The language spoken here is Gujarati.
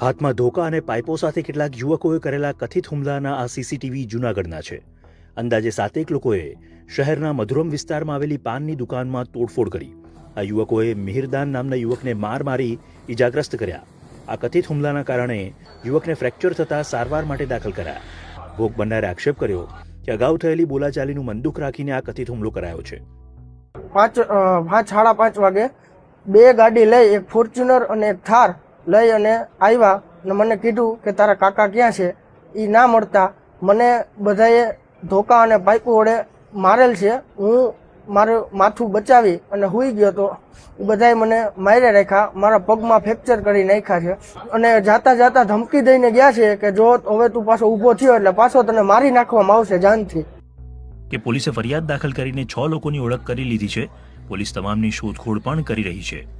હાથમાં ધોકા અને પાઇપો સાથે કેટલાક યુવકોએ કરેલા કથિત હુમલાના આ સીસીટીવી જૂનાગઢના છે. અંદાજે સાતેક લોકોએ શહેરના મધુરમ વિસ્તારમાં આવેલી પાનની દુકાનમાં તોડફોડ કરી. આ યુવકોએ મિહિરદાન નામના યુવકને માર મારી ઇજાગ્રસ્ત કર્યા. આ કથિત હુમલાના કારણે યુવકને ફ્રેક્ચર થતાં સારવાર માટે દાખલ કરાયા. ભોગ બનનારે આક્ષેપ કર્યો કે અગાઉ થયેલી બોલાચાલીનું મંદુક રાખીને આ કથિત હુમલો કરાયો છે. પાંચ પાંચ, સાડા પાંચ વાગે બે ગાડી લઈ એક ફોર્ચ્યુનર અને એક થાર લઈ અને આવ્યા ને મને કીધું કે તારા કાકા ક્યાં છે? એ ના મળતા. મને બધાએ ધોકા અને પાઇપો વડે મારેલ છે. હું મારું માથું બચાવી અને હુઈ ગયો તો એ બધાએ મને માર્યા રાખ્યા. મારા પગમાં ફ્રેક્ચર કરી નાખ્યા છે. અને જાતા જાતા ધમકી દઈને ગયા છે કે જો હવે તું પાછો ઊભો થયો એટલે પાછો તને મારી નાખવામાં આવશે જાનથી. કે પોલીસે ફરિયાદ દાખલ કરીને છ લોકોની ઓળખ કરી લીધી છે. પોલીસ તમામની શોધખોળ પણ કરી રહી છે.